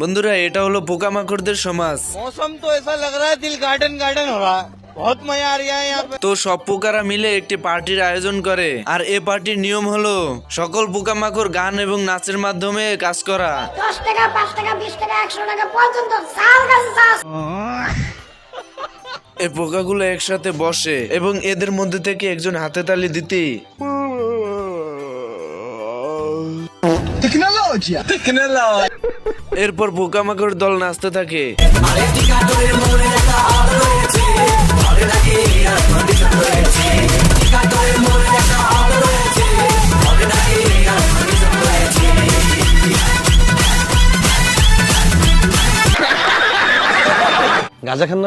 বন্ধুরা এটা হলো পোকামাকড়দের সমাজ। মৌসুম তো এসা লাগ রা দিল গার্ডেন গার্ডেন হো রা তো সব পোকারা মিলে একটি পার্টির আয়োজন করে। আর এ পার্টির নিয়ম হলো সকল পোকামাকড় গান এবং নাচের মাধ্যমে কাজ করা। দশ টাকা 5 টাকা বিশ টাকা একশো টাকা পর্যন্ত এ পোকাগুলো একসাথে বসে এবং এদের মধ্যে থেকে একজন হাতে তালি দিতেই এরপর পোকামাকড় দল নাচতে থাকে। গাজা খান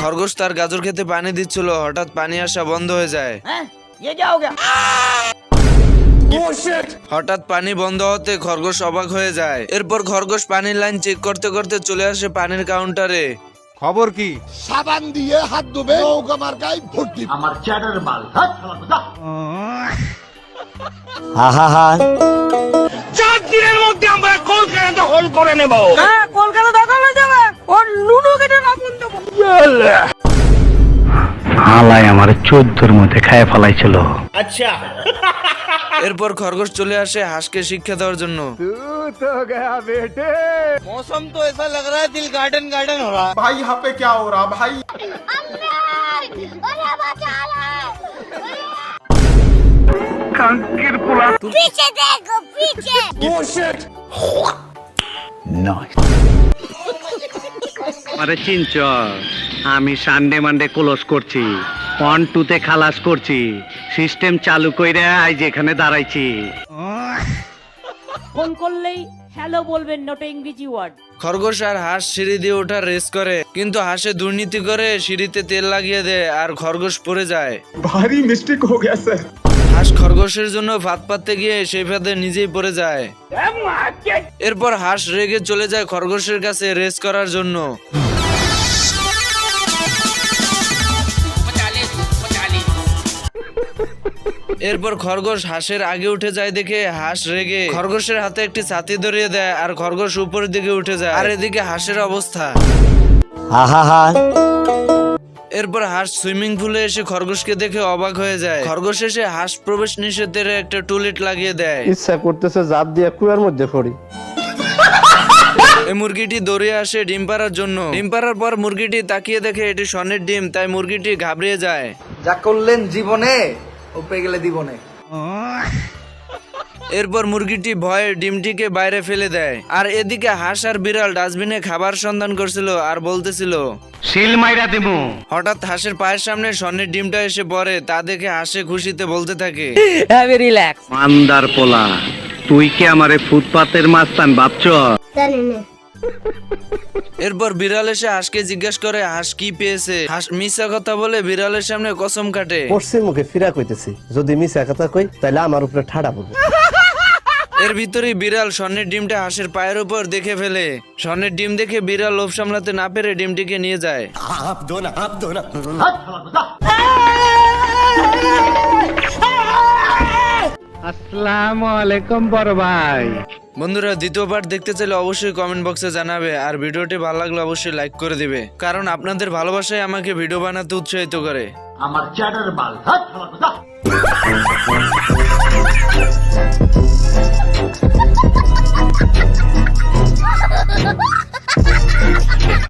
খরগোশ তার গাজর খেতে পানি দিচ্ছিল হঠাৎ পানি আসা বন্ধ হয়ে যায়। হঠাৎ পানি বন্ধ হতে খরগোশ অবাক হয়ে যায়। এরপর খরগোশ পানির লাইন চেক করতে করতে চলে আসে পানির কাউন্টারে খবর কি? সাবান দিয়ে হাত ধুবে নৌকা মার্কায় ভর্তি। হা। হা হা হালাই আমার চোদ্দোর মধ্যে খায় ফেলাইছিল। এরপর খরগোশ চলে আসে হাঁসকে শিক্ষা দেওয়ার জন্য मौसम तो ऐसा लग रहा है दिल गार्डन गार्डन हो रहा है ভাই यहाँ पे क्या हो रहा भाई পিছে দেখো পিছে আরে চিনচ আমি সানডে মানডে ক্লোজ করছি ওয়ান টুতে খালাস করছি। সিস্টেম চালু দাঁড়াইছি। ফোন করলেই হ্যালো বলবেন ইংরেজি ওয়ার্ড খরগোশ আর হাঁস সিঁড়ি দিয়ে ওঠার রেস করে কিন্তু হাঁসে দুর্নীতি করে সিঁড়িতে তেল লাগিয়ে দেয় আর খরগোশ পড়ে যায়। ভারী মিস্টেক হয়ে গেছে। হাঁস খরগোশের জন্য ভাত পাততে গিয়ে সেই ফাঁদে নিজেই পড়ে যায়। এরপর হাঁস রেগে চলে যায় খরগোশের কাছে রেস করার জন্য। এরপর খরগোশ হাঁসের আগে উঠে যায় দেখে হাঁস রেগে। খরগোশের হাতে একটি ছাতি ধরিয়ে দেয় আর খরগোশ উপরের দিকে উঠে যায়। আর এদিকে হাঁসের অবস্থা। এরপর হাঁস সুইমিং পুলে এসে খরগোশকে দেখে অবাক হয়ে যায়। খরগোশ এসে হাঁস প্রবেশ নিষেধের একটা টুলেট লাগিয়ে দেয়। ইচ্ছা করতেছে জাপ দিয়ে কুয়ার মধ্যে পড়ি। এই মুরগিটি দৌড়ে আসে ডিম পাড়ার জন্য। ডিম পাড়ার পর মুরগিটি তাকিয়ে দেখে এটি স্বর্ণের ডিম তাই মুরগিটি ঘাবড়িয়ে যায়। যা করলেন জীবনে গেলে জীবনে এরপর মুরগিটি ভয়ে ডিমটিকে বাইরে ফেলে দেয়। আর এদিকে হাঁস আর বিড়াল ডাস্টবিনে খাবার সন্ধান করছিল আর বলতেছিল সিল মাইরা দিমু। হঠাৎ হাঁসের পায়ের সামনে স্বর্ণের ডিমটা এসে পড়ে তা দেখে হাসে খুশিতে বলতে থাকে মান্দার পোলা তুই কি আমারে ফুটপাতের মাস্তান ভাবছ? জানি না। এরপর বিড়াল এসে হাঁসকে জিজ্ঞেস করে হাঁস কি পেয়েছে? হাঁস মিথ্যা কথা বলে বিড়ালের সামনে কসম কাটে। পশ্চিম মুখে ফিরা কইতেছি যদি মিশা কথা কই তাহলে আমার উপরে ঠাড়া পড়বে। এর ভিতরেই বিড়াল স্বর্ণের ডিমটা হাঁসের পায়ের উপর দেখে ফেলে। স্বর্ণের ডিম দেখে বিড়াল লোভ সামলাতে না পেরে ডিমটিকে নিয়ে যায়। আসসালামু আলাইকুম বড় ভাই। বন্ধুরা দ্বিতীয় পার্ট দেখতে চাইলে অবশ্যই কমেন্ট বক্সে জানাবে, আর ভিডিওটি ভালো লাগলে অবশ্যই লাইক করে দিবে, কারণ আপনাদের ভালোবাসায় আমাকে ভিডিও বানাতে উৎসাহিত করে। আমার চ্যাটার বাল